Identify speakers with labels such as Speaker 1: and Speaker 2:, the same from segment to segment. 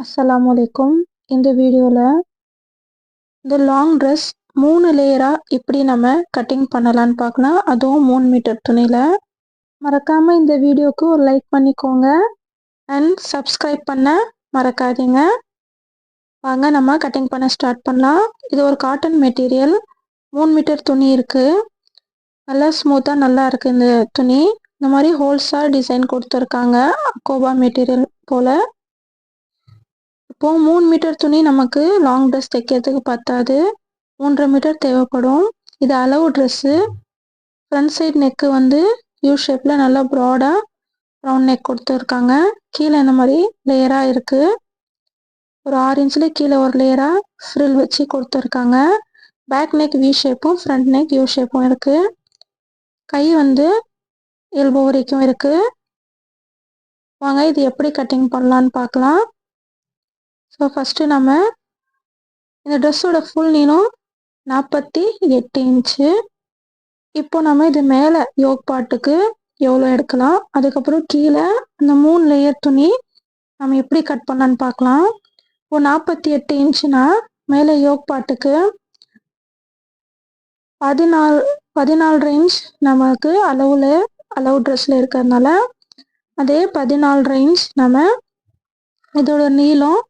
Speaker 1: அஸ்ஸலாமு அலைக்கும். இந்த வீடியோவில் இந்த லாங் ட்ரெஸ் மூணு லேயராக எப்படி நம்ம கட்டிங் பண்ணலான்னு பார்க்கலாம் அதுவும் மூணு மீட்டர் துணியில். மறக்காமல் இந்த வீடியோவுக்கு ஒரு லைக் பண்ணிக்கோங்க. அண்ட் சப்ஸ்கிரைப் பண்ண மறக்காதீங்க. வாங்க நம்ம கட்டிங் பண்ண ஸ்டார்ட் பண்ணலாம். இது ஒரு காட்டன் மெட்டீரியல் மூணு மீட்டர் துணி இருக்குது நல்லா ஸ்மூத்தாக நல்லா இருக்குது இந்த துணி. இந்த மாதிரி ஹோல்ஸாக டிசைன் கொடுத்துருக்காங்க. கோபா மெட்டீரியல் போல். இப்போ மூணு மீட்டர் துணி நமக்கு லாங் ட்ரெஸ் தைக்கிறதுக்கு பத்தாது. மூன்றரை மீட்டர் தேவைப்படும். இது அளவு ட்ரெஸ்ஸு ஃப்ரண்ட் சைட் நெக்கு வந்து யூ ஷேப்பில் நல்லா ப்ராடாக ரவுண்ட் நெக் கொடுத்துருக்காங்க. கீழே இந்த மாதிரி லேயராக இருக்குது ஒரு ஆறு இன்ச்சில் கீழே ஒரு லேயராக ஃப்ரில் வச்சு கொடுத்துருக்காங்க. பேக் நெக் வி ஷேப்பும் ஃப்ரண்ட் நெக் யூ ஷேப்பும் இருக்குது கை வந்து எல்போ வரைக்கும் இருக்குது வாங்க இது எப்படி கட்டிங் பண்ணலான்னு பார்க்கலாம். ஸோ ஃபஸ்ட்டு நம்ம இந்த ட்ரெஸ்ஸோட ஃபுல் நீளம் நாற்பத்தி எட்டு இன்ச்சு இப்போ நம்ம இது மேலே யோக் பாட்டுக்கு எவ்வளோ எடுக்கலாம்? அதுக்கப்புறம் கீழே அந்த மூணு லேயர் துணி நம்ம எப்படி கட் பண்ணலான்னு பார்க்கலாம். இப்போ நாற்பத்தி எட்டு இன்ச்சுனா மேலே யோக் பாட்டுக்கு பதினாலு பதினாலு இன்ச் நமக்கு அளவில் அளவு ட்ரெஸ்ஸில் இருக்கிறதுனால அதே பதினாலு இன்ச் நம்ம இதோட நீளம்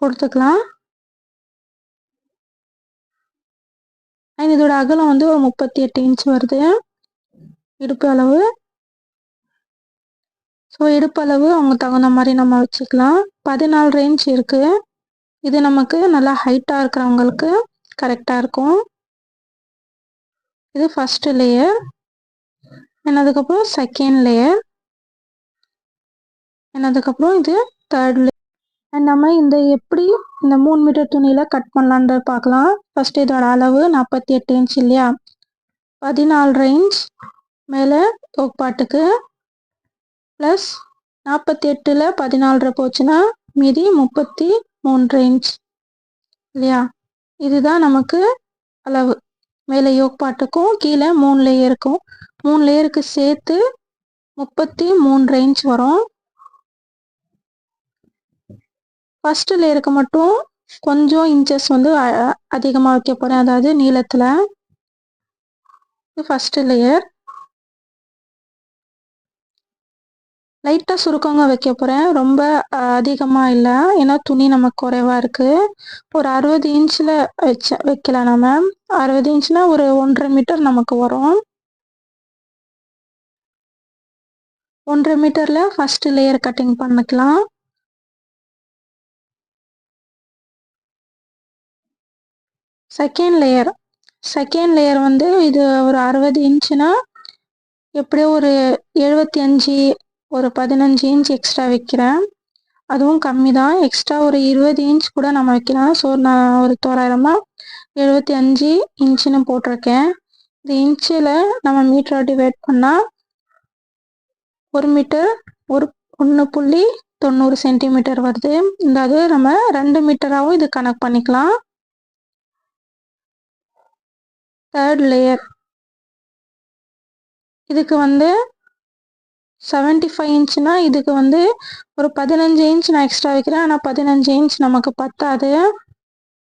Speaker 1: கொடுத்துக்கலாம். அண்ட் இதோட அகலம் வந்து ஒரு முப்பத்தி எட்டு இன்ச் வருது. இடுப்பு அளவு. ஸோ இடுப்பு அளவு அவங்க தகுந்த மாதிரி நம்ம வச்சுக்கலாம். பதினாலு ரேஞ்ச் இருக்கு. இது நமக்கு நல்லா ஹைட்டாக இருக்கிறவங்களுக்கு கரெக்டாக இருக்கும். இது ஃபஸ்ட்டு லேயர் அண்ட் அதுக்கப்புறம் செகண்ட் லேயர் அண்ட் அதுக்கப்புறம் இது தேர்ட் லேயர் அண்ட் நம்ம இந்த எப்படி இந்த மூணு மீட்டர் துணியில் கட் பண்ணலான்றது பார்க்கலாம். ஃபஸ்ட்டு இதோட அளவு நாற்பத்தி எட்டு இன்ச் இல்லையா? பதினாலு இன்ச் மேலே தோக்பாட்டுக்கு ப்ளஸ் நாற்பத்தி எட்டில் பதினாலரை போச்சுன்னா மீதி முப்பத்தி மூன்று இன்ச் இல்லையா? இதுதான் நமக்கு அளவு. மேலே யோக்பாட்டுக்கும் கீழே மூணு லேயருக்கும் மூணு லேயருக்கு சேர்த்து முப்பத்தி மூன்று இன்ச் வரும். ஃபர்ஸ்ட் லேயருக்கு மட்டும் கொஞ்சம் இன்ச்சஸ் வந்து அதிகமாக வைக்க போகிறேன் அதாவது நீளத்தில். இது லேயர் லைட்டாக சுருக்கங்க வைக்க போகிறேன் ரொம்ப அதிகமாக இல்லை. ஏன்னா துணி நமக்கு குறைவாக இருக்குது ஒரு அறுபது இன்ச்சில் வச்ச வைக்கலாம் நம்ம அறுபது இன்ச்னா ஒரு ஒன்றரை மீட்டர் நமக்கு வரும். ஒன்றரை மீட்டரில் ஃபஸ்ட்டு லேயர் கட்டிங் பண்ணிக்கலாம். செகண்ட் லேயர் செகண்ட் லேயர் வந்து இது ஒரு அறுபது இன்ச்சுனா எப்படியோ ஒரு எழுபத்தி அஞ்சு ஒரு பதினஞ்சு இன்ச் எக்ஸ்ட்ரா வைக்கிறேன். அதுவும் கம்மி தான் எக்ஸ்ட்ரா ஒரு இருபது இன்ச் கூட நம்ம வைக்கலாம். ஸோ நான் ஒரு தோராயிரமாக எழுபத்தி அஞ்சு இன்ச்சுன்னு போட்டிருக்கேன். இந்த இன்ச்சில் நம்ம மீட்டரை டிவைட் பண்ணால் ஒரு மீட்டர் ஒரு ஒன்று புள்ளி தொண்ணூறு சென்டிமீட்டர் வருது. இந்த அது நம்ம ரெண்டு மீட்டராகவும் இது கணக்கு பண்ணிக்கலாம். தேர்ட் லேயர் இதுக்கு வந்து செவன்டி ஃபைவ் இன்ச்னா இதுக்கு வந்து ஒரு பதினஞ்சு இன்ச் நான் எக்ஸ்ட்ரா வைக்கிறேன். ஆனால் பதினஞ்சு இன்ச் நமக்கு பத்தாது.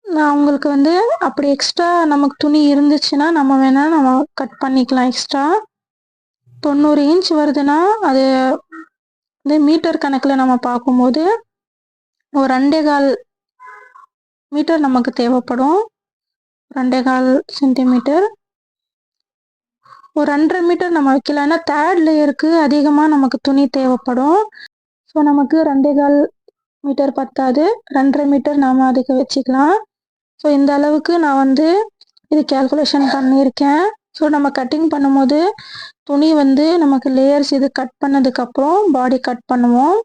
Speaker 1: நான் உங்களுக்கு வந்து அப்படி எக்ஸ்ட்ரா நமக்கு துணி இருந்துச்சுன்னா நம்ம வேணால் நம்ம கட் பண்ணிக்கலாம் எக்ஸ்ட்ரா தொண்ணூறு இன்ச் வருதுன்னா அது வந்து மீட்டர் கணக்கில் நம்ம பார்க்கும்போது ஒரு ரெண்டே கால் மீட்டர் நமக்கு தேவைப்படும். ரெண்டே கால் சென்டிமீட்டர் ஒரு ரெண்டரை மீட்டர் நம்ம வைக்கலாம் ஏன்னா தேர்ட் லேயருக்கு அதிகமாக நமக்கு துணி தேவைப்படும். ஸோ நமக்கு ரெண்டே கால் மீட்டர் பத்தாது. ரெண்டரை மீட்டர் நாம் அதுக்கு வச்சுக்கலாம். ஸோ இந்த அளவுக்கு நான் வந்து இது கேல்குலேஷன் பண்ணியிருக்கேன். ஸோ நம்ம கட்டிங் பண்ணும்போது துணி வந்து நமக்கு லேயர்ஸ் இது கட் பண்ணதுக்கப்புறம் பாடி கட் பண்ணுவோம்.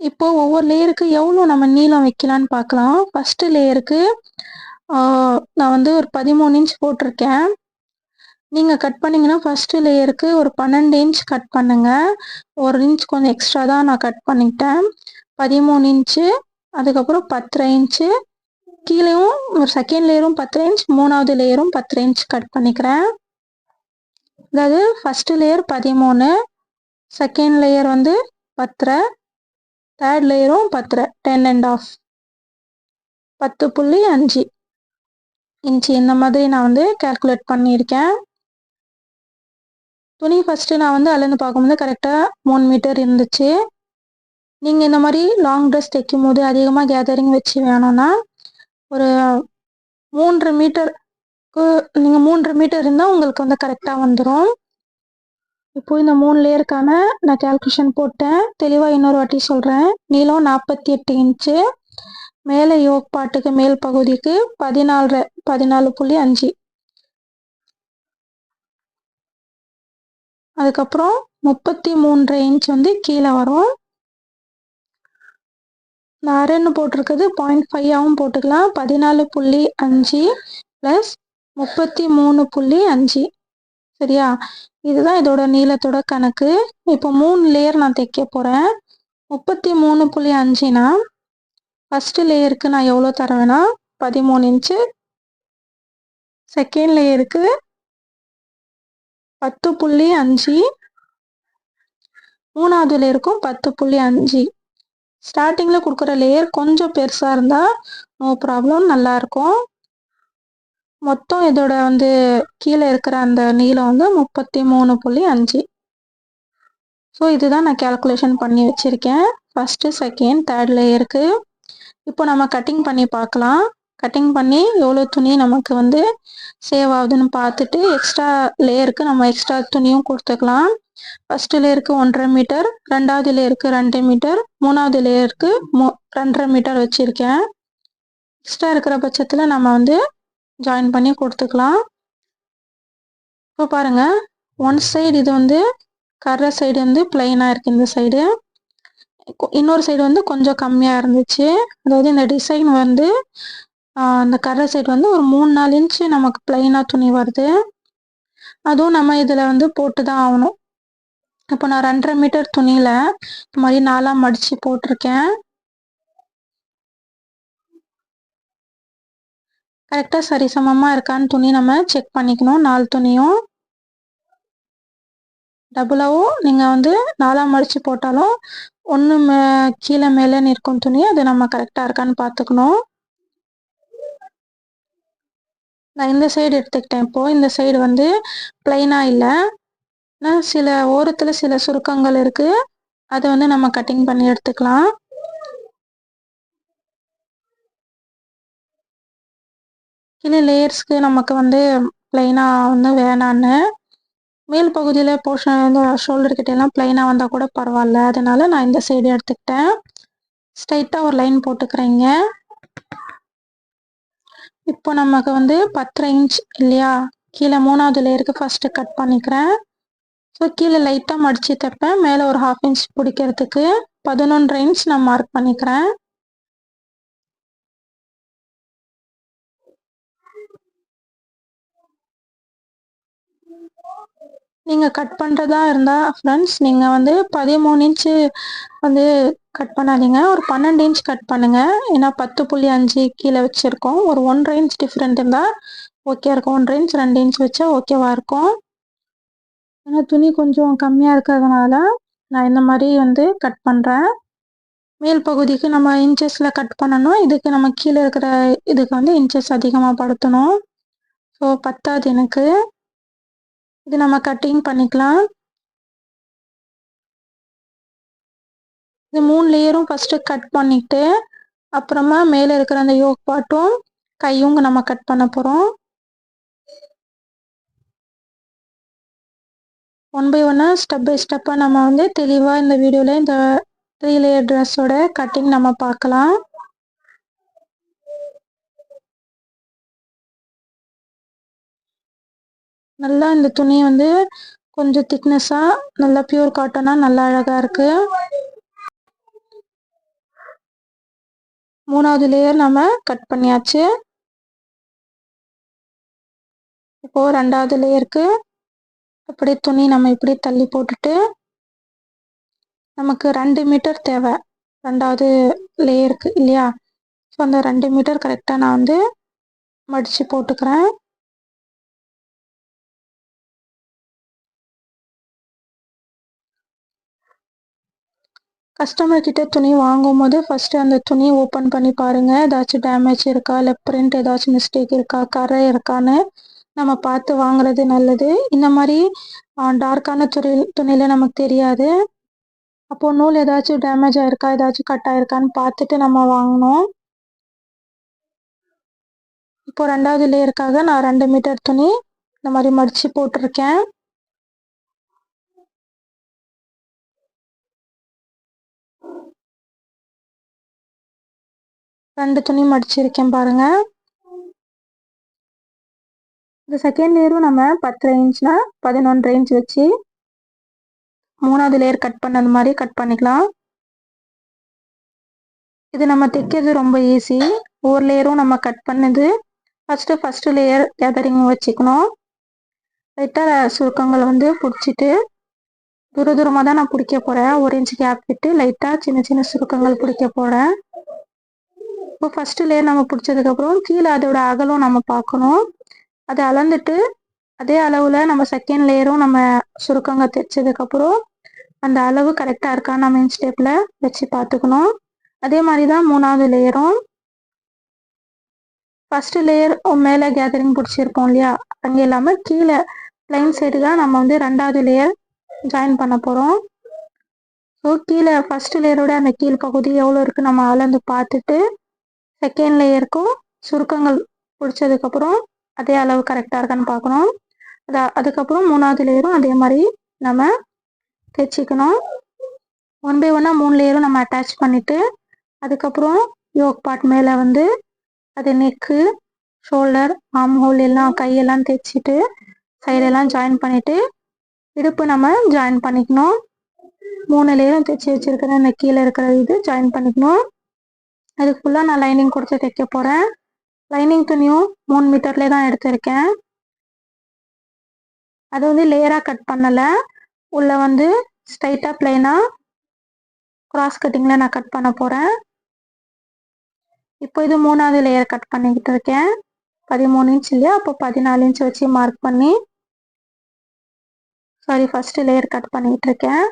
Speaker 1: இப்போ ஒவ்வொரு லேயருக்கு எவ்வளோ நம்ம நீளம் வைக்கலான்னு பார்க்கலாம் ஃபஸ்ட்டு லேயருக்கு நான் வந்து ஒரு பதிமூணு இன்ச் போட்டிருக்கேன். நீங்கள் கட் பண்ணிங்கன்னா ஃபஸ்ட்டு லேயருக்கு ஒரு பன்னெண்டு இன்ச் கட் பண்ணுங்கள் ஒரு இன்ச் கொஞ்சம் எக்ஸ்ட்ரா தான் நான் கட் பண்ணிக்கிட்டேன். பதிமூணு இன்ச்சு அதுக்கப்புறம் பத்தரை இன்ச்சு கீழேயும் ஒரு செகண்ட் லேயரும் பத்தரை இன்ச் மூணாவது லேயரும் பத்தரை இன்ச் கட் பண்ணிக்கிறேன். அதாவது ஃபஸ்ட்டு லேயர் பதிமூணு செகண்ட் லேயர் வந்து பத்தரை தேர்ட் லேயரும் பத்தரை டென் அண்ட் ஆஃப் பத்து புள்ளி அஞ்சு. இன்ச்சு இந்த மாதிரி நான் வந்து கேல்குலேட் பண்ணியிருக்கேன். துணி ஃபஸ்ட்டு நான் வந்து அளந்து பார்க்கும்போது கரெக்டாக மூணு மீட்டர் இருந்துச்சு. நீங்கள் இந்த மாதிரி லாங் ட்ரெஸ் தைக்கும் போது அதிகமாக கேதரிங் வச்சு வேணும்னா ஒரு மூன்று மீட்டருக்கு நீங்கள் மூன்று மீட்டர் இருந்தால் உங்களுக்கு வந்து கரெக்டாக வந்துடும் இப்போ இந்த மூணு லேயருக்கான நான் கேல்குலேஷன் போட்டேன். தெளிவாக இன்னொரு வாட்டி சொல்கிறேன் நீளம் நாற்பத்தி எட்டு இன்ச்சு மேலே யோக் பாட்டுக்கு மேல் பகுதிக்கு பதினாலு பதினாலு புள்ளி அஞ்சு. அதுக்கப்புறம் முப்பத்தி மூன்று இன்ச் வந்து கீழே வரும். நான் அரைன்னு போட்டிருக்குது பாயிண்ட் ஃபைவாகவும் போட்டுக்கலாம். பதினாலு புள்ளி அஞ்சு ப்ளஸ் முப்பத்தி மூணு புள்ளி அஞ்சு. சரியா? இதுதான் இதோட நீளத்தோட கணக்கு. இப்போ மூணு லேயர் நான் தைக்க போகிறேன் முப்பத்தி மூணு புள்ளி அஞ்சுனா ஃபஸ்ட்டு லேயருக்கு நான் எவ்வளோ தருவேன்னா பதிமூணு இன்ச்சு செகண்ட் லேயருக்கு பத்து புள்ளி அஞ்சு. மூணாவது லேயருக்கும் பத்து புள்ளி அஞ்சு. ஸ்டார்டிங்கில் கொடுக்குற லேயர் கொஞ்சம் பெருசாக இருந்தால் நோ ப்ராப்ளம் நல்லாயிருக்கும் மொத்தம் இதோட வந்து கீழே இருக்கிற அந்த நீளம் வந்து முப்பத்தி மூணு புள்ளி அஞ்சு. ஸோ இதுதான் நான் கேல்குலேஷன் பண்ணி வச்சுருக்கேன். ஃபஸ்ட்டு செகண்ட் தேர்ட் லேயருக்கு இப்போ நம்ம கட்டிங் பண்ணி பார்க்கலாம். கட்டிங் பண்ணி எவ்வளோ துணி நமக்கு வந்து சேவ் ஆகுதுன்னு பார்த்துட்டு எக்ஸ்ட்ரா லேயருக்கு நம்ம எக்ஸ்ட்ரா துணியும் கொடுத்துக்கலாம். ஃபஸ்ட்டு லேயருக்கு ஒன்றரை மீட்டர் ரெண்டாவது லேயருக்கு ரெண்டு மீட்டர் மூணாவது லேயருக்கு மூ ரெண்டரை மீட்டர் வச்சுருக்கேன். எக்ஸ்ட்ரா இருக்கிற பட்சத்தில் நம்ம வந்து ஜாயின் பண்ணி கொடுத்துக்கலாம். இப்போ பாருங்கள் ஒன் சைடு இது வந்து கர்ற சைடு வந்து பிளைனாக இருக்குது இந்த சைடு இன்னொரு சைடு வந்து கொஞ்சம் கம்மியாக இருந்துச்சு. அதாவது இந்த டிசைன் வந்து அந்த கரை சைடு வந்து ஒரு மூணு நாலு இன்ச்சு நமக்கு பிளைனாக துணி வருது. அதுவும் நம்ம இதில் வந்து போட்டு தான் ஆகணும். இப்போ நான் ரெண்டரை மீட்டர் துணியில் இந்த மாதிரி நாலாக மடித்து போட்டிருக்கேன். கரெக்டாக சரிசமமாக இருக்கான்னு துணி நம்ம செக் பண்ணிக்கணும். நாலு துணியும் டபுளாகவும் நீங்கள் வந்து நாலாக மடித்து போட்டாலும் ஒன்று மே கீழே மேலே நிற்கும் துணி அது நம்ம கரெக்டாக இருக்கான்னு பார்த்துக்கணும். நான் இந்த சைடு எடுத்துக்கிட்டேன். இப்போது இந்த சைடு வந்து பிளைனாக இல்லை. ஆனால் சில ஓரத்தில் சில சுருக்கங்கள் இருக்குது அதை வந்து நம்ம கட்டிங் பண்ணி எடுத்துக்கலாம். கீழே லேயர்ஸ்க்கு நமக்கு வந்து பிளைனாக வந்து வேணான்னு மேல் பகுதியில் போர்ஷன் இந்த ஷோல்டர் கிட்டேலாம் பிளைனாக வந்தால் கூட பரவாயில்ல. அதனால நான் இந்த சைடு எடுத்துக்கிட்டேன். ஸ்ட்ரைட்டாக ஒரு லைன் போட்டுக்கிறேங்க. இப்போ நமக்கு வந்து பத்தரை இன்ச் இல்லையா? கீழே மூணாவது லேயருக்கு ஃபஸ்ட்டு கட் பண்ணிக்கிறேன். ஸோ கீழே லைட்டாக மடித்து தைப்பேன். மேலே ஒரு ஹாஃப் இன்ச் பிடிக்கிறதுக்கு பதினொன்றரை இன்ச் நான் மார்க் பண்ணிக்கிறேன். நீங்கள் கட் பண்ணுறதா இருந்தால் ஃப்ரெண்ட்ஸ் நீங்கள் வந்து பதிமூணு இன்ச்சு வந்து கட் பண்ணாதீங்க. ஒரு பன்னெண்டு இன்ச் கட் பண்ணுங்கள் ஏன்னா பத்து புள்ளி அஞ்சு கீழே வச்சுருக்கோம். ஒரு ஒன்றரை இன்ச் டிஃப்ரெண்ட் இருந்தால் ஓகே இருக்கும். ஒன்றரை இன்ச் ரெண்டு இன்ச் வச்சா ஓகேவாக இருக்கும். ஏன்னா துணி கொஞ்சம் கம்மியாக இருக்கிறதுனால நான் இந்த மாதிரி வந்து கட் பண்ணுறேன் மேல் பகுதிக்கு நம்ம இன்ச்சஸில் கட் பண்ணணும். இதுக்கு நம்ம கீழே இருக்கிற இதுக்கு வந்து இன்ச்சஸ் அதிகமாக படுத்தணும். ஸோ பத்தாது எனக்கு. இது நம்ம கட்டிங் பண்ணிக்கலாம். இது மூணு லேயரும் ஃபஸ்ட்டு கட் பண்ணிட்டு அப்புறமா மேலே இருக்கிற அந்த யோக் பாட்டும் கையும் நம்ம கட் பண்ண போகிறோம் ஒன் பை ஒன்னாக ஸ்டெப் பை ஸ்டெப்பாக நம்ம வந்து தெளிவாக இந்த வீடியோவில் இந்த த்ரீ லேயர் ட்ரெஸ்ஸோட கட்டிங் நம்ம பார்க்கலாம். நல்லா இந்த துணி வந்து கொஞ்சம் திக்னஸாக நல்லா பியூர் காட்டனாக நல்லா அழகாக இருக்குது மூணாவது லேயர் நம்ம கட் பண்ணியாச்சு. இப்போது ரெண்டாவது லேயருக்கு இப்படி துணி நம்ம இப்படி தள்ளி போட்டுட்டு நமக்கு ரெண்டு மீட்டர் தேவை. ரெண்டாவது லேயருக்கு இல்லையா? ஸோ அந்த ரெண்டு மீட்டர் கரெக்டாக நான் வந்து மடித்து போட்டுக்கிறேன். கஸ்டமர் கிட்ட துணி வாங்கும் போது ஃபர்ஸ்ட் அந்த துணி ஓப்பன் பண்ணி பாருங்க. ஏதாச்சும் டேமேஜ் இருக்கா? இல்லை பிரிண்ட் ஏதாச்சும் மிஸ்டேக் இருக்கா? கரை இருக்கான்னு நம்ம பார்த்து வாங்குறது நல்லது. இந்த மாதிரி டார்க்கான துணி துணியில நமக்கு தெரியாது. அப்போ நூல் ஏதாச்சும் டேமேஜ் ஆயிருக்கா? ஏதாச்சும் கட் ஆயிருக்கான்னு பார்த்துட்டு நம்ம வாங்கணும். இப்போ ரெண்டாவது லேயருக்காக நான் ரெண்டு மீட்டர் துணி இந்த மாதிரி மடிச்சு போட்டிருக்கேன். ரெண்டு துணி மடிச்சிருக்கேன் பாருங்க. இந்த செகண்ட் லேயரும் நம்ம பத்து ரேஞ்சில் பதினொன்று ரேஞ்ச் வச்சு மூணாவது லேயர் கட் பண்ணது மாதிரி கட் பண்ணிக்கலாம். இது நம்ம தைக்கிறது ரொம்ப ஈஸி ஒவ்வொரு லேயரும் நம்ம கட் பண்ணது ஃபஸ்ட்டு ஃபஸ்ட்டு லேயர் கேதரிங் வச்சுக்கணும். லைட்டாக சுருக்கங்களை வந்து பிடிச்சிட்டு தூர தூரமாக தான் நான் பிடிக்க போகிறேன் ஒரு இன்ச் கேப் விட்டு லைட்டாக சின்ன சின்ன சுருக்கங்கள் பிடிக்க போகிறேன் இப்போ ஃபஸ்ட்டு லேயர் நம்ம பிடிச்சதுக்கப்புறம் கீழே அதோட அகலம் நம்ம பார்க்கணும். அதை அளந்துட்டு அதே அளவில் நம்ம செகண்ட் லேயரும் நம்ம சுருக்கங்க தைச்சதுக்கப்புறம் அந்த அளவு கரெக்டாக இருக்கா நம்ம இன்ச் டேப்பில் வச்சு பார்த்துக்கணும். அதே மாதிரி தான் மூணாவது லேயரும் ஃபஸ்ட்டு லேயர் மேலே கேதரிங் பிடிச்சிருப்போம் இல்லையா? அங்கே இல்லாமல் கீழே பிளைன் சைடு தான் நம்ம வந்து ரெண்டாவது லேயர் ஜாயின் பண்ண போகிறோம் ஸோ கீழே ஃபர்ஸ்ட் லேயரோட அந்த கீழ் பகுதி எவ்வளோ இருக்குது நம்ம அளந்து பார்த்துட்டு செகண்ட் லேயருக்கும் சுருக்கங்கள் பிடிச்சதுக்கப்புறம் அதே அளவு கரெக்டாக இருக்கான்னு பார்க்கணும். அது அதுக்கப்புறம் மூணாவது லேயரும் அதே மாதிரி நம்ம தைச்சிக்கணும் ஒன் பை ஒன்னாக மூணு லேயரும் நம்ம அட்டாச் பண்ணிவிட்டு அதுக்கப்புறம் யோக் பார்ட் மேலே வந்து அது நெக்கு ஷோல்டர் ஆம் ஹோல் எல்லாம் கையெல்லாம் தைச்சிட்டு சைடெல்லாம் ஜாயின் பண்ணிவிட்டு இடுப்பு நம்ம ஜாயின் பண்ணிக்கணும். மூணு லேயரும் தைச்சி வச்சிருக்கிற இந்த கீழே இருக்கிற இது ஜாயின் பண்ணிக்கணும். அதுக்கு ஃபுல்லாக நான் லைனிங் கொடுத்து தைக்க போகிறேன் லைனிங் துணியும் மூணு மீட்டர்லேயே தான் எடுத்திருக்கேன். அது வந்து லேயராக கட் பண்ணலை. உள்ளே வந்து ஸ்ட்ரைட்டாக பிளைனாக க்ராஸ் கட்டிங்கில் நான் கட் பண்ண போகிறேன் இப்போ இது மூணாவது லேயர் கட் பண்ணிக்கிட்டு இருக்கேன். பதிமூணு இன்ச் இல்லையா? அப்போ பதினாலு இன்ச் வச்சு மார்க் பண்ணி சாரி ஃபஸ்ட்டு லேயர் கட் பண்ணிக்கிட்டு இருக்கேன்.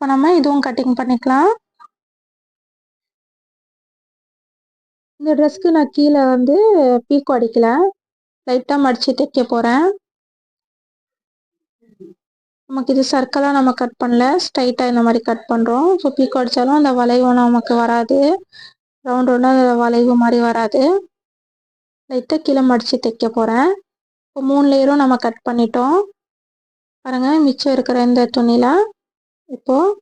Speaker 1: இப்போ நம்ம இதுவும் கட்டிங் பண்ணிக்கலாம். இந்த ட்ரெஸ்க்கு நான் கீழே வந்து பீக்கோ அடிக்கல லைட்டாக மடித்து தைக்க போகிறேன் நமக்கு இது சர்க்கிளாக நம்ம கட் பண்ணல. ஸ்ட்ரைட்டாக இந்த மாதிரி கட் பண்ணுறோம் ஸோ பீக்கோ அடித்தாலும் அந்த வளைவு நமக்கு வராது. ரவுண்ட் ரவுண்டாக வளைவு மாதிரி வராது. லைட்டாக கீழே மடித்து தைக்க போகிறேன் இப்போ மூணு லேயரும் நம்ம கட் பண்ணிட்டோம். பாருங்கள் மிச்சம் இருக்கிற இந்த துணியில் இப்போது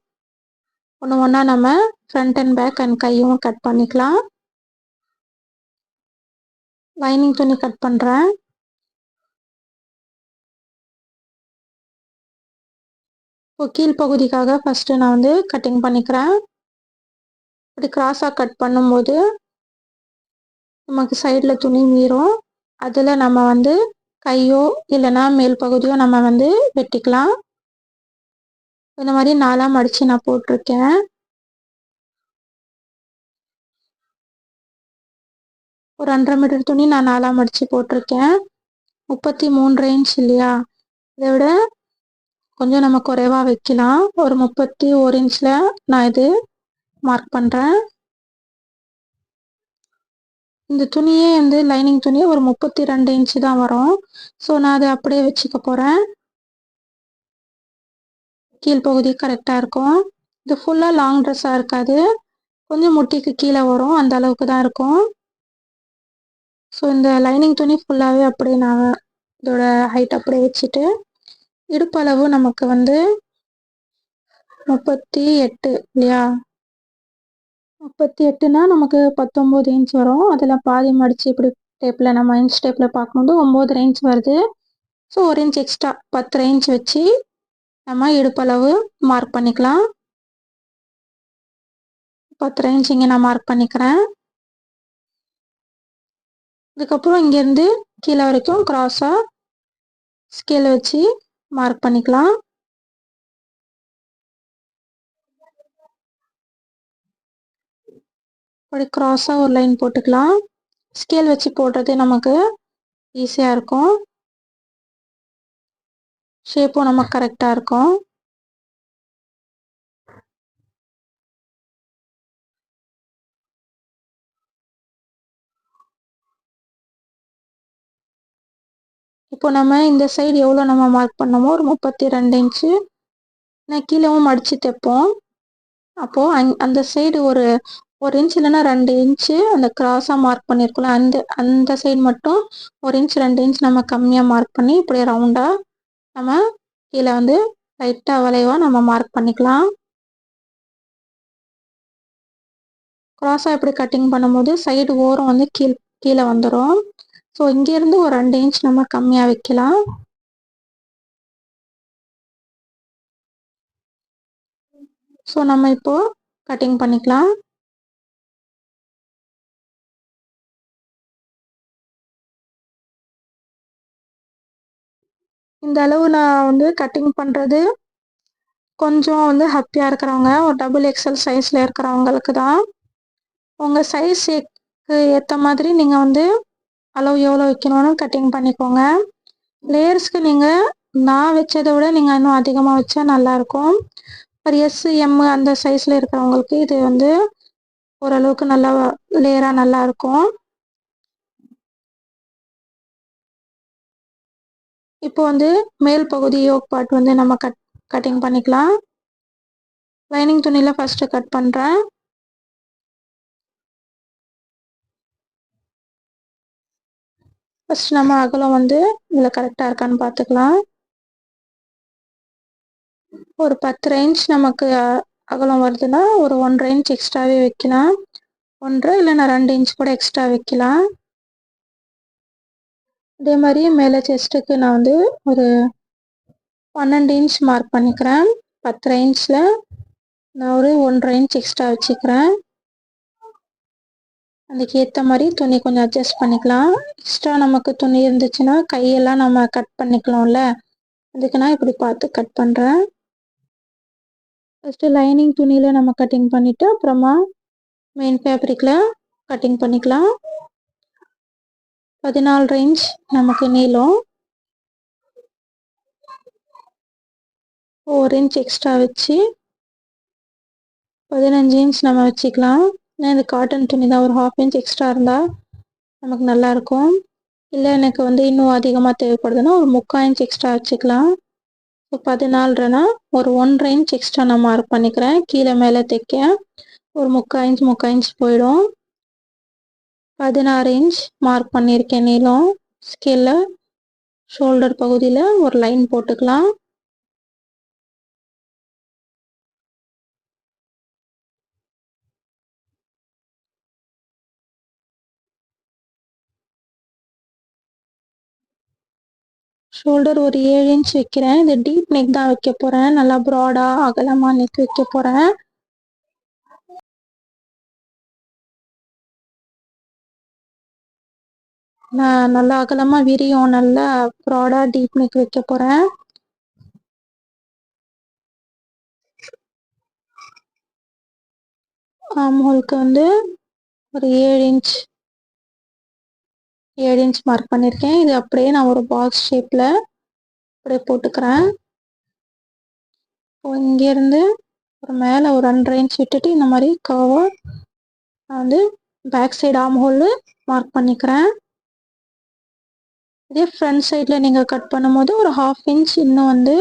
Speaker 1: ஒன்று ஒன்றா நம்ம ஃப்ரண்ட் அண்ட் பேக் அண்ட் கையும் கட் பண்ணிக்கலாம். லைனிங் துணி கட் பண்ணுறேன் இப்போ கீழ் பகுதிக்காக ஃபஸ்ட்டு நான் வந்து கட்டிங் பண்ணிக்கிறேன். இப்படி கிராஸாக கட் பண்ணும்போது நமக்கு சைடில் துணி மீறும். அதில் நம்ம வந்து கையோ இல்லைன்னா மேல் பகுதியோ நம்ம வந்து வெட்டிக்கலாம். இந்த மாதிரி நாலாம் மடித்து நான் போட்டிருக்கேன். ஒரு ரெண்டரை மீட்டர் துணி நான் நாலாம் மடித்து போட்டிருக்கேன். முப்பத்தி மூன்று இன்ச் இல்லையா? இதை விட கொஞ்சம் நம்ம குறைவாக வைக்கலாம். ஒரு முப்பத்தி ஒரு இன்ச்சில் நான் இது மார்க் பண்ணுறேன் இந்த துணியே வந்து லைனிங் துணி ஒரு முப்பத்தி ரெண்டு இன்ச்சு தான் வரும். ஸோ நான் அதை அப்படியே வச்சுக்க போகிறேன் கீழ்ப்பகுதி கரெக்டாக இருக்கும். இது ஃபுல்லாக லாங் ட்ரெஸ்ஸாக இருக்காது. கொஞ்சம் முட்டிக்கு கீழே வரும். அந்த அளவுக்கு தான் இருக்கும். ஸோ இந்த லைனிங் துணி ஃபுல்லாகவே அப்படியே நான் இதோட ஹைட் அப்படியே வச்சுட்டு இடுப்பளவு நமக்கு வந்து முப்பத்தி எட்டு இல்லையா? முப்பத்தி எட்டுனா நமக்கு பத்தொம்போது இன்ச் வரும். அதில் பாதி மடித்து இப்படி டேப்பில் நம்ம இன்ச் டேப்பில் பார்க்கும்போது ஒம்பது ரேஞ்ச் வருது. ஸோ ஒரு இன்ச் எக்ஸ்ட்ரா பத்து ரேஞ்ச் வச்சு நம்ம இடுப்பளவு மார்க் பண்ணிக்கலாம். பத்து இன்ச் இங்கே நான் மார்க் பண்ணிக்கிறேன். இதுக்கப்புறம் இங்கேருந்து கீழே வரைக்கும் க்ராஸாக ஸ்கேல் வச்சு மார்க் பண்ணிக்கலாம். அப்படி க்ராஸாக ஒரு லைன் போட்டுக்கலாம். ஸ்கேல் வச்சு போடுறது நமக்கு ஈஸியாக இருக்கும். ஷேப்பும் நமக்கு கரெக்டாக இருக்கும். இப்போ நம்ம இந்த சைடு எவ்வளோ நம்ம மார்க் பண்ணோமோ ஒரு முப்பத்தி ரெண்டு இன்ச்சு நான் கீழேவும் மடித்து தைப்போம். அப்போது அங் அந்த சைடு ஒரு ஒரு இன்ச் இல்லைன்னா ரெண்டு இன்ச்சு அந்த கிராஸாக மார்க் பண்ணியிருக்கோம்ல அந்த அந்த சைடு மட்டும் ஒரு இன்ச் ரெண்டு இன்ச் நம்ம கம்மியாக மார்க் பண்ணி இப்படி ரவுண்டாக நம்ம கீழே வந்து லைட்டாக வளைவாக நம்ம மார்க் பண்ணிக்கலாம். க்ராஸாக இப்படி கட்டிங் பண்ணும்போது சைடு ஓரம் வந்து கீழ் கீழே வந்துடும் ஸோ இங்கேருந்து ஒரு ரெண்டு இன்ச் நம்ம கம்மியாக வைக்கலாம். ஸோ நம்ம இப்போ கட்டிங் பண்ணிக்கலாம். இந்த அளவு நான் வந்து கட்டிங் பண்ணுறது கொஞ்சம் வந்து ஹாப்பியாக இருக்கிறவங்க ஒரு டபுள் எக்ஸல் சைஸில் இருக்கிறவங்களுக்கு தான். உங்கள் சைஸுக்கு ஏற்ற மாதிரி நீங்கள் வந்து அளவு எவ்வளோ வைக்கணும்னு கட்டிங் பண்ணிக்கோங்க. லேயர்ஸ்க்கு நீங்கள் நான் வச்சதை விட நீங்கள் இன்னும் அதிகமாக வச்சா நல்லாயிருக்கும் ஒரு எஸ் எம் அந்த சைஸில் இருக்கிறவங்களுக்கு இது வந்து ஓரளவுக்கு நல்லா லேயராக நல்லாயிருக்கும் இப்போ வந்து மேல் பகுதி யோக் பார்ட் வந்து நம்ம கட் கட்டிங் பண்ணிக்கலாம். லைனிங் துணியில் ஃபஸ்ட்டு கட் பண்ணுறேன் ஃபஸ்ட் நம்ம அகலம் வந்து இதில் கரெக்டாக இருக்கான்னு பார்த்துக்கலாம். ஒரு பத்து ரேஞ்ச் நமக்கு அகலம் வருதுன்னா ஒரு ஒன்றரை இன்ச் எக்ஸ்ட்ராவே வைக்கலாம். ஒன்றரை இல்லைன்னா ரெண்டு இன்ச் கூட எக்ஸ்ட்ரா வைக்கலாம். அதே மாதிரி மேலே செஸ்ட்டுக்கு நான் வந்து ஒரு பன்னெண்டு இன்ச் மார்க் பண்ணிக்கிறேன். பத்தரை இன்ச்சில் நான் ஒரு ஒன்றரை இன்ச் எக்ஸ்ட்ரா வச்சுக்கிறேன். அதுக்கு ஏற்ற மாதிரி துணி கொஞ்சம் அட்ஜஸ்ட் பண்ணிக்கலாம். எக்ஸ்ட்ரா நமக்கு துணி இருந்துச்சுன்னா கையெல்லாம் நம்ம கட் பண்ணிக்கலாம்ல. அதுக்கு நான் இப்படி பார்த்து கட் பண்ணுறேன் ஃபஸ்ட்டு லைனிங் துணியில் நம்ம கட்டிங் பண்ணிவிட்டு அப்புறமா மெயின் ஃபேப்ரிக்கில் கட்டிங் பண்ணிக்கலாம். பதினாலு இன்ச் நமக்கு நீளம். ஒரு இன்ச் எக்ஸ்ட்ரா வச்சு பதினஞ்சு இன்ச் நம்ம வச்சுக்கலாம். ஏன்னா இது காட்டன் துணி தான் ஒரு ஹாஃப் இன்ச் எக்ஸ்ட்ரா இருந்தால் நமக்கு நல்லாயிருக்கும் இல்லை எனக்கு வந்து இன்னும் அதிகமாக தேவைப்படுதுன்னா ஒரு முக்கால் இன்ச் எக்ஸ்ட்ரா வச்சுக்கலாம். ஸோ பதினாலுனா ஒரு ஒன்றரை இன்ச் எக்ஸ்ட்ரா நான் மார்க் பண்ணிக்கிறேன். கீழே மேலே தைக்க ஒரு முக்கால் இன்ச் முக்கால் இன்ச் போயிடும். பதினாறு இன்ச் மார்க் பண்ணியிருக்கேன் நீளம். ஸ்கேலில் ஷோல்டர் பகுதியில் ஒரு லைன் போட்டுக்கலாம். ஷோல்டர் ஒரு ஏழு இன்ச் வைக்கிறேன். இது டீப் நெக் தான் வைக்க போகிறேன் நல்லா ப்ராடாக அகலமாக நெக் வைக்க போகிறேன் நான் நல்லா அகலமாக விரியும். நல்லா ப்ராடாக டீப் நெக் வைக்க போகிறேன் ஆம்ஹோலுக்கு வந்து ஒரு ஏழு இன்ச் ஏழு இன்ச் மார்க் பண்ணியிருக்கேன் இது அப்படியே நான் ஒரு பாக்ஸ் ஷேப்பில் அப்படியே போட்டுக்கிறேன். இங்கேருந்து ஒரு மேலே ஒரு ரெண்டரை இன்ச் விட்டுட்டு இந்த மாதிரி கவர் நான் வந்து back side arm hole mark பண்ணிக்கிறேன். இதே ஃப்ரண்ட் சைடில் நீங்கள் கட் பண்ணும்போது ஒரு ஹாஃப் இன்ச் இன்னும் வந்து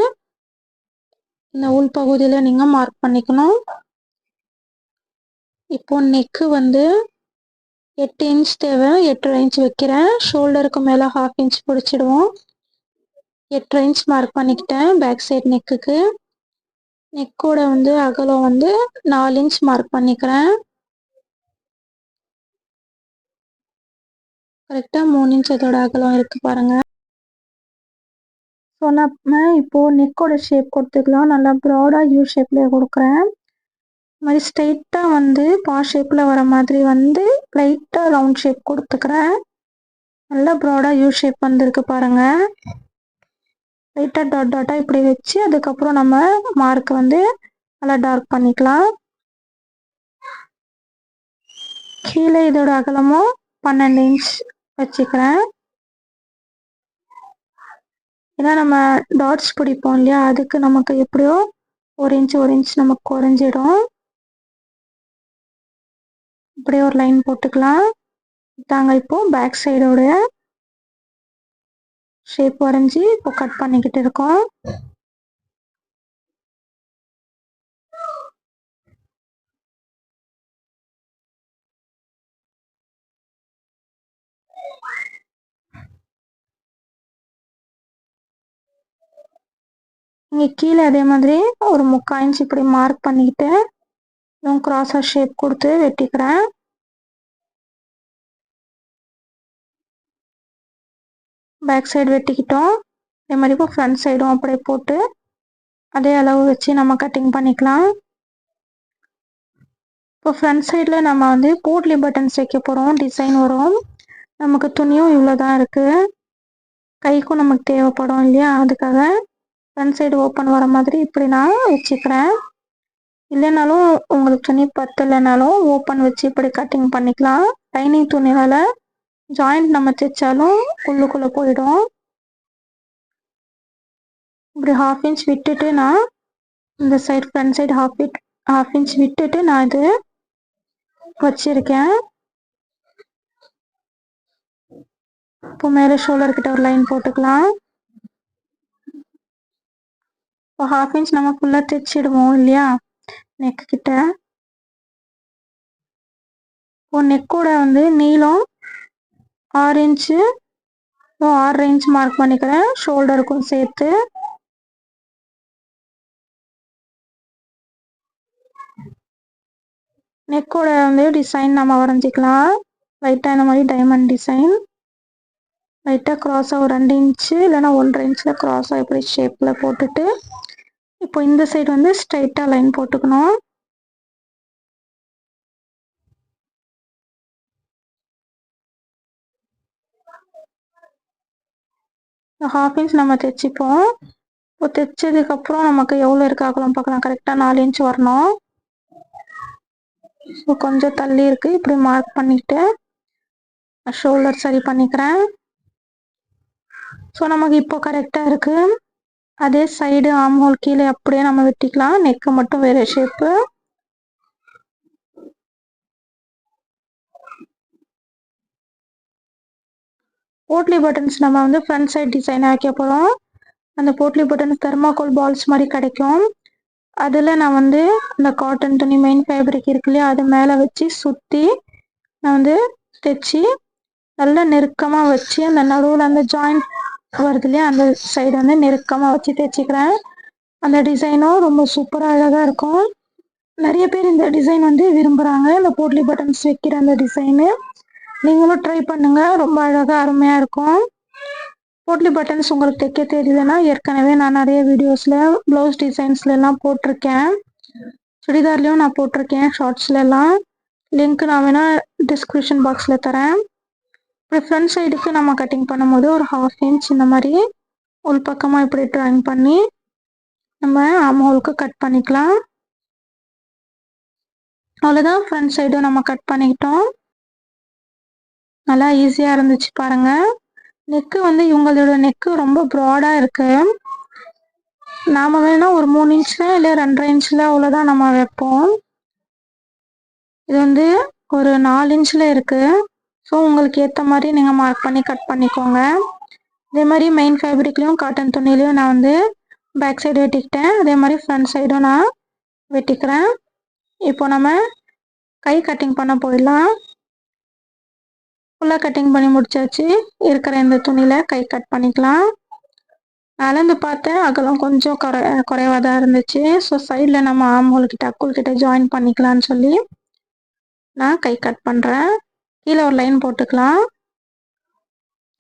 Speaker 1: இந்த உள் பகுதியில் நீங்கள் மார்க் பண்ணிக்கணும். இப்போ நெக்கு வந்து எட்டு இன்ச் தேவை எட்டரை இன்ச் வைக்கிறேன். ஷோல்டருக்கு மேலே ஹாஃப் இன்ச் பிடிச்சிடுவோம். எட்டரை இன்ச் மார்க் பண்ணிக்கிட்டேன் பேக் சைட் நெக்குக்கு நெக்கோட வந்து அகலம் வந்து நாலு இன்ச் மார்க் பண்ணிக்கிறேன். கரெக்டாக மூணு இன்ச் அதோட அகலம் இருக்குது பாருங்கள் ஸோ நம்ம இப்போது நெக்கோட ஷேப் கொடுத்துக்கலாம். நல்லா ப்ராடாக யூ ஷேப்லேயே கொடுக்குறேன். இது மாதிரி ஸ்ட்ரெயிட்டாக வந்து பா ஷேப்பில் வர மாதிரி வந்து லைட்டாக ரவுண்ட் ஷேப் கொடுத்துக்கிறேன். நல்லா ப்ராடாக யூ ஷேப் வந்திருக்கு பாருங்கள் லைட்டாக டாட் டாட்டாக இப்படி வச்சு அதுக்கப்புறம் நம்ம மார்க் வந்து நல்லா டார்க் பண்ணிக்கலாம். கீழே இதோட அகலமும் பன்னெண்டு இன்ச் வச்சுக்கிறேன். ஏன்னா நம்ம டாட்ஸ் பிடிப்போம் இல்லையா? அதுக்கு நமக்கு எப்படியோ ஒரு இன்ச் ஒரு இன்ச் நமக்கு குறைஞ்சிடும். இப்படியே ஒரு லைன் போட்டுக்கலாம். தாங்க இப்போ பேக் சைடோட ஷேப் வரைஞ்சி இப்போ கட் பண்ணிக்கிட்டு இருக்கோம். இங்கே கீழே அதே மாதிரி ஒரு முக்கால் இன்ச் இப்படி மார்க் பண்ணிக்கிட்டு கிராஸா ஷேப் கொடுத்து வெட்டிக்கிறேன். Back side வெட்டிக்கிட்டோம். அதே மாதிரி இப்போ ஃப்ரண்ட் சைடும் அப்படியே போட்டு அதே அளவு வச்சு நம்ம கட்டிங் பண்ணிக்கலாம். இப்போ ஃப்ரண்ட் சைடில் நம்ம வந்து போட்லி பட்டன்ஸ் வைக்க போகிறோம் டிசைன் வரும். நமக்கு துணியும் இவ்வளோ தான் இருக்குது கைக்கும் நமக்கு தேவைப்படும் இல்லையா? அதுக்காக ஃப்ரண்ட் சைடு ஓப்பன் வர மாதிரி இப்படி நான் வச்சுக்கிறேன். இல்லைனாலும் உங்களுக்கு துணி பத்தலைனாலும் ஓப்பன் வச்சு இப்படி கட்டிங் பண்ணிக்கலாம். லைனிங் துணியால் ஜாயிண்ட் நம்ம தைச்சாலும் உள்ளுக்குள்ளே போயிடும். இப்படி ஹாஃப் இன்ச் விட்டுட்டு நான் இந்த side front side half it half inch விட்டுட்டு நான் இது வச்சிருக்கேன். இப்போ மேலே ஷோல்டர் கிட்ட ஒரு லைன் போட்டுக்கலாம். இப்போ ஹாஃப் இன்ச் நம்ம ஃபுல்லாக தைச்சிடுவோம் இல்லையா? நெக் கிட்ட. இப்போ நெக்கோட வந்து நீளம் ஆறு இன்ச்சு ஆறு இன்ச் மார்க் பண்ணிக்கிறேன். ஷோல்டருக்கும் சேர்த்து. நெக்கோட வந்து டிசைன் நம்ம வரைஞ்சிக்கலாம். லைட்டாக இந்த மாதிரி டைமண்ட் டிசைன் லைட்டாக க்ராஸாக ஒரு ரெண்டு இன்ச்சு இல்லைன்னா ஒன்றரை இன்ச்சில் க்ராஸாக இப்படி ஷேப்பில் போட்டுட்டு இப்போ இந்த சைடு வந்து ஸ்ட்ரைட்டாக லைன் போட்டுக்கணும். ஹாஃப் இன்ச் நம்ம தைச்சிப்போம். இப்போ தைச்சதுக்கப்புறம் நமக்கு எவ்வளோ இருக்கு அகலம் பார்க்கலாம். கரெக்டாக நாலு இன்ச் வரணும். ஸோ கொஞ்சம் தள்ளி இருக்கு. இப்படி மார்க் பண்ணிட்டு ஷோல்டர் சரி பண்ணிக்கிறேன். ஸோ நமக்கு இப்போ கரெக்டாக இருக்கு. அதே சைடு ஆம் ஹோல் கீழே அப்படியே நம்ம வெட்டிக்கலாம். நெக்கு மட்டும் வேற ஷேப்பு போட்லி பட்டன்ஸ் நம்ம வந்து ஃப்ரண்ட் சைட் டிசைன் வைக்க போகிறோம் அந்த போட்லி பட்டன்ஸ் தெர்மாக்கோல் பால்ஸ் மாதிரி கிடைக்கும். அதில் நான் வந்து இந்த காட்டன் துணி மெயின் ஃபேப்ரிக் இருக்கு இல்லையா அது மேலே வச்சு சுற்றி நான் வந்து தைச்சி நல்லா நெருக்கமாக வச்சு அந்த நடுவில் அந்த ஜாயிண்ட் வருது இல்லையா? அந்த சைடு வந்து நெருக்கமாக வச்சு தைச்சிக்கிறேன் அந்த டிசைனும் ரொம்ப சூப்பராக அழகாக இருக்கும். நிறைய பேர் இந்த டிசைன் வந்து விரும்புகிறாங்க இந்த போட்லி பட்டன்ஸ் வைக்கிற அந்த டிசைனு நீங்களும் ட்ரை பண்ணுங்க. ரொம்ப அழகாக அருமையாக இருக்கும். போட்லி பட்டன்ஸ் உங்களுக்கு தைக்க தெரியுதுன்னா ஏற்கனவே நான் நிறைய வீடியோஸில் ப்ளவுஸ் டிசைன்ஸ்லாம் போட்டிருக்கேன். சுடிதார்லேயும் நான் போட்டிருக்கேன் ஷார்ட்ஸ்லலாம் லிங்க் நான் வேணால் டிஸ்கிரிப்ஷன் பாக்ஸில் தரேன். இப்படி ஃப்ரண்ட் சைடுக்கு நம்ம கட்டிங் பண்ணும்போது ஒரு ஹாஃப் இன்ச் இந்த மாதிரி உள் பக்கமாக இப்படி ட்ராயிங் பண்ணி நம்ம ஆமோலுக்கு கட் பண்ணிக்கலாம். அவ்வளோதான் ஃப்ரண்ட் சைடும் நம்ம கட் பண்ணிக்கிட்டோம். நல்லா ஈஸியாக இருந்துச்சு பாருங்கள் நெக்கு வந்து இவங்களோட நெக்கு ரொம்ப ப்ராடாக இருக்கு. நாம வேணா ஒரு மூணு இன்ச்சில் இல்லை ரெண்டரை இன்ச்சில் அவ்வளோதான் நம்ம வைப்போம். இது வந்து ஒரு நாலு இன்ச்சில் இருக்குது ஸோ உங்களுக்கு ஏற்ற மாதிரி நீங்கள் மார்க் பண்ணி கட் பண்ணிக்கோங்க. இதே மாதிரி மெயின் ஃபேப்ரிக்லேயும் காட்டன் துணிலையும் நான் வந்து பேக் சைடு வெட்டிக்கிட்டேன். அதே மாதிரி ஃப்ரண்ட் சைடும் நான் வெட்டிக்கிறேன். இப்போ நம்ம கை கட்டிங் பண்ண போயிடலாம். ஃபுல்லாக கட்டிங் பண்ணி முடிச்சாச்சு. இருக்கிற இந்த துணியில் கை கட் பண்ணிக்கலாம். அளந்து பார்த்தேன். அகலம் கொஞ்சம் குறை குறைவாக தான் இருந்துச்சு. ஸோ சைடில் நம்ம ஆம்ஹோல் அக்குள்கிட்ட ஜாயின் பண்ணிக்கலாம்னு சொல்லி நான் கை கட் பண்ணுறேன் கீழே ஒரு லைன் போட்டுக்கலாம்.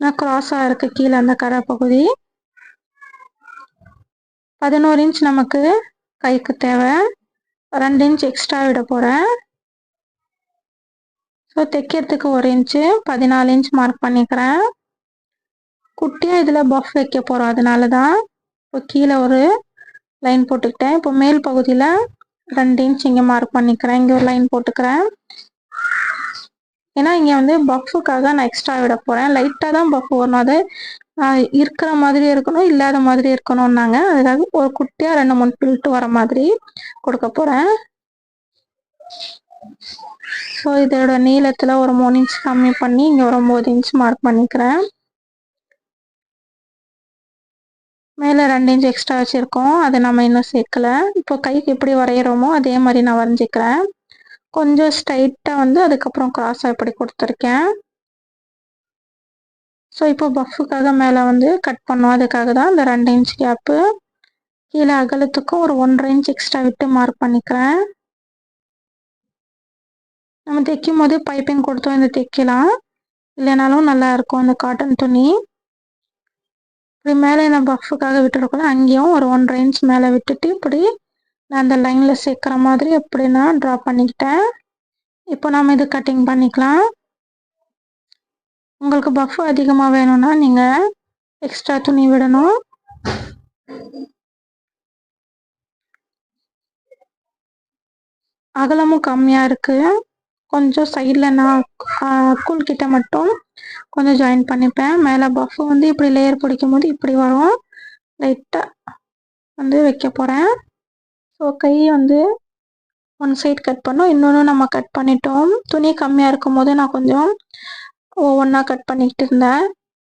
Speaker 1: நான் க்ராஸாக இருக்கு கீழே அந்த கரை பகுதி. பதினோரு இன்ச் நமக்கு கைக்கு தேவை. ரெண்டு இன்ச் எக்ஸ்ட்ரா விட போகிறேன் ஸோ தைக்கிறதுக்கு ஒரு இன்ச்சு பதினாலு இன்ச் மார்க் பண்ணிக்கிறேன். குட்டியாக இதில் பஃப் வைக்க போகிறோம் அதனால தான் இப்போ கீழே ஒரு லைன் போட்டுக்கிட்டேன். இப்போ மேல் பகுதியில் ரெண்டு இன்ச் இங்கே மார்க் பண்ணிக்கிறேன். இங்கே ஒரு லைன் போட்டுக்கிறேன். ஏன்னா இங்கே வந்து பஃபுக்காக நான் எக்ஸ்ட்ரா விட போகிறேன் லைட்டாக தான் பஃப் வரணும். அது இருக்கிற மாதிரி இருக்கணும் இல்லாத மாதிரி இருக்கணும்னாங்க. அதுக்காக ஒரு குட்டியாக ரெண்டு மூணு பில்ட்டு வர மாதிரி கொடுக்க போகிறேன் ஸோ இதோட நீளத்தில் ஒரு மூணு இன்ச் கம்மி பண்ணி இங்கே ஒரு ஒம்பது இன்ச் மார்க் பண்ணிக்கிறேன். மேலே ரெண்டு இன்ச் எக்ஸ்ட்ரா வச்சுருக்கோம். அதை நம்ம இன்னும் சேர்க்கல. இப்போ கைக்கு எப்படி வரைகிறோமோ அதே மாதிரி நான் வரைஞ்சிக்கிறேன். கொஞ்சம் ஸ்ட்ரைட்டாக வந்து அதுக்கப்புறம் கிராஸாக இப்படி கொடுத்துருக்கேன். ஸோ இப்போ பஃப்புக்காக மேலே வந்து கட் பண்ணோம். அதுக்காக தான் இந்த ரெண்டு இன்ச் கேப்பு கீழே அகலத்துக்கும் ஒரு ஒன்றரை இன்ச் எக்ஸ்ட்ரா விட்டு மார்க் பண்ணிக்கிறேன். நம்ம தைக்கும் போது பைப்பிங் கொடுத்தோம். இந்த தைக்கலாம் இல்லைனாலும் நல்லா இருக்கும் இந்த காட்டன் துணி. இப்படி மேலே நான் பஃப்புக்காக விட்டுருக்கோம் அங்கேயும் ஒரு ஒன்றரை இன்ச் மேலே விட்டுட்டு இப்படி நான் அந்த லைனில் சேர்க்குற மாதிரி எப்படி நான் ட்ரா பண்ணிக்கிட்டேன். இப்போ நாம் இது கட்டிங் பண்ணிக்கலாம். உங்களுக்கு பஃப் அதிகமாக வேணும்னா நீங்கள் எக்ஸ்ட்ரா துணி விடணும். அகலமும் கம்மியாக இருக்குது கொஞ்சம் சைடில் நான் கூல் கிட்ட மட்டும் கொஞ்சம் ஜாயின் பண்ணிப்பேன். மேலே பஃப் வந்து இப்படி லேயர் பிடிக்கும் போது இப்படி வரும். லைட்டாக வந்து வைக்க போகிறேன் ஸோ கை வந்து ஒன் சைட் கட் பண்ணோம் இன்னொன்று நம்ம கட் பண்ணிட்டோம். துணி கம்மியாக இருக்கும் போது நான் கொஞ்சம் ஒவ்வொன்றா கட் பண்ணிக்கிட்டு இருந்தேன்.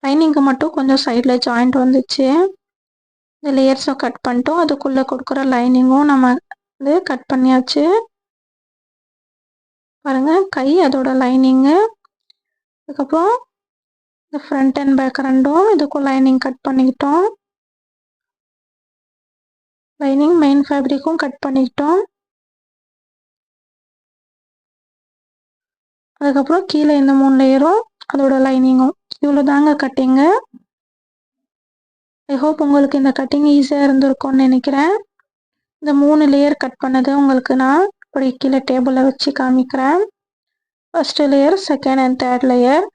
Speaker 1: லைனிங்க்கு மட்டும் கொஞ்சம் சைடில் ஜாயிண்ட் வந்துச்சு. இந்த லேயர்ஸும் கட் பண்ணிட்டோம். அதுக்குள்ளே கொடுக்குற லைனிங்கும் நம்ம வந்து கட் பண்ணியாச்சு. பாருங்கள் கை அதோட லைனிங்கு அதுக்கப்புறம் இந்த ஃப்ரண்ட் அண்ட் பேக் ரெண்டும் இதுக்கும் லைனிங் கட் பண்ணிக்கிட்டோம். லைனிங் மெயின் ஃபேப்ரிக்கும் கட் பண்ணிக்கிட்டோம் அதுக்கப்புறம் கீழே இந்த மூணு லேயரும் அதோட லைனிங்கும் இவ்வளோ தாங்க கட்டிங்கு ஐ ஹோப் உங்களுக்கு இந்த கட்டிங் ஈஸியாக இருந்திருக்கும்னு நினைக்கிறேன். இந்த மூணு லேயர் கட் பண்ணது உங்களுக்கு நான் இப்படி கீழே டேபிளில் வச்சு காமிக்கிறேன். First layer second and third layer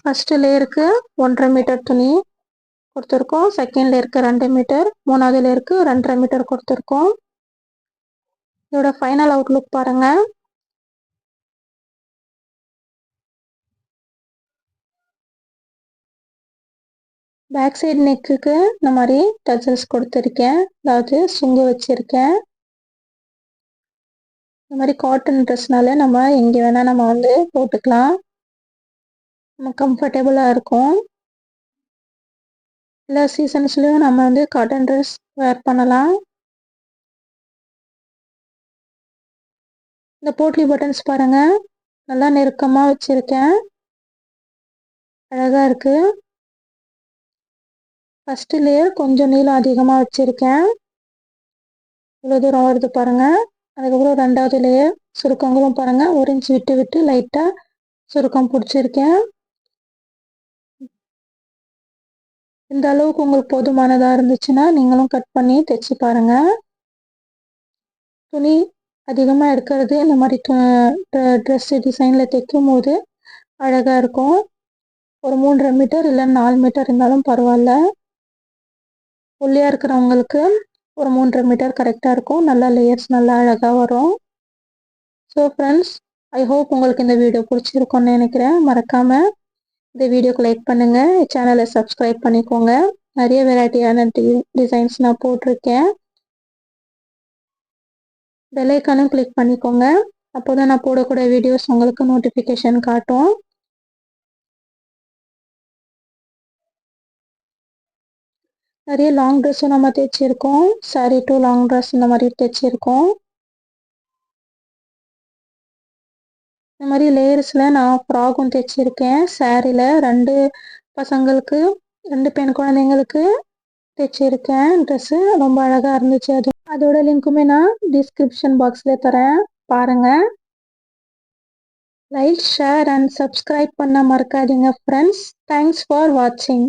Speaker 1: first லேயருக்கு ஒன்றரை மீட்டர் துணி. கொடுத்துருக்கோம். செகண்டில் இருக்குது ரெண்டு மீட்டர் மூணாவதுல இருக்குது ரெண்டரை மீட்டர் கொடுத்துருக்கோம். இதோட ஃபைனல் அவுட்லுக் பாருங்கள் பேக் சைடு நெக்குக்கு இந்த மாதிரி டச்சல்ஸ் கொடுத்துருக்கேன். அதாவது சுங்கு வச்சுருக்கேன். இந்த மாதிரி காட்டன் ட்ரெஸ்னால நம்ம எங்கே வேணால் நம்ம வந்து போட்டுக்கலாம். நம்ம கம்ஃபர்டபுளாக இருக்கும். எல்லா சீசன்ஸ்லையும் நம்ம வந்து காட்டன் ட்ரெஸ் வேர் பண்ணலாம். இந்த போட்லி பட்டன்ஸ் பாருங்கள் நல்லா நெருக்கமாக வச்சுருக்கேன். அழகாக இருக்குது ஃபஸ்ட்டு லேயர் கொஞ்சம் நீளம் அதிகமாக வச்சுருக்கேன். இவ்வளோ தூரம் வருது பாருங்கள் அதுக்கப்புறம் ரெண்டாவது லேயர் சுருக்கங்களும் பாருங்கள் ஒரு இன்ச் விட்டு விட்டு லைட்டாக சுருக்கம் பிடிச்சிருக்கேன். இந்த அளவுக்கு உங்களுக்கு போதுமானதாக இருந்துச்சுன்னா நீங்களும் கட் பண்ணி தைச்சி பாருங்கள் துணி அதிகமாக எடுக்கிறது இந்த மாதிரி ட்ரெஸ்ஸு டிசைனில் தைக்கும் போது அழகாக இருக்கும். ஒரு மூன்றரை மீட்டர் இல்லை நாலு மீட்டர் இருந்தாலும் பரவாயில்ல. ஒல்லியாக இருக்கிறவங்களுக்கு ஒரு மூன்றரை மீட்டர் கரெக்டாக இருக்கும். நல்லா லேயர்ஸ் நல்லா அழகாக வரும். ஸோ ஃப்ரெண்ட்ஸ் ஐ ஹோப் உங்களுக்கு இந்த வீடியோ பிடிச்சிருக்கோன்னு நினைக்கிறேன். மறக்காமல் இந்த வீடியோக்கு லைக் பண்ணுங்கள் சேனலை சப்ஸ்கிரைப் பண்ணிக்கோங்க. நிறைய வெரைட்டியான டி டிசைன்ஸ் நான் போட்டிருக்கேன். பெல்லைக்கானும் கிளிக் பண்ணிக்கோங்க. அப்போ தான் நான் போடக்கூடிய வீடியோஸ் உங்களுக்கு நோட்டிஃபிகேஷன் காட்டும். நிறைய லாங் ட்ரெஸ்ஸும் நம்ம தைச்சிருக்கோம். சாரி டு லாங் ட்ரெஸ் இந்த மாதிரி தைச்சிருக்கோம். இந்த மாதிரி லேயர்ஸில் நான் ஃப்ராகும் தைச்சிருக்கேன். சாரியில் ரெண்டு பசங்களுக்கு ரெண்டு பெண் குழந்தைங்களுக்கு தைச்சிருக்கேன். ட்ரெஸ்ஸு ரொம்ப அழகாக இருந்துச்சு. அது அதோட லிங்க்குமே நான் டிஸ்கிரிப்ஷன் பாக்ஸில் தரேன். பாருங்கள் லைக் ஷேர் அண்ட் சப்ஸ்கிரைப் பண்ண மறக்காதீங்க ஃப்ரெண்ட்ஸ் தேங்க்ஸ் ஃபார் வாட்சிங்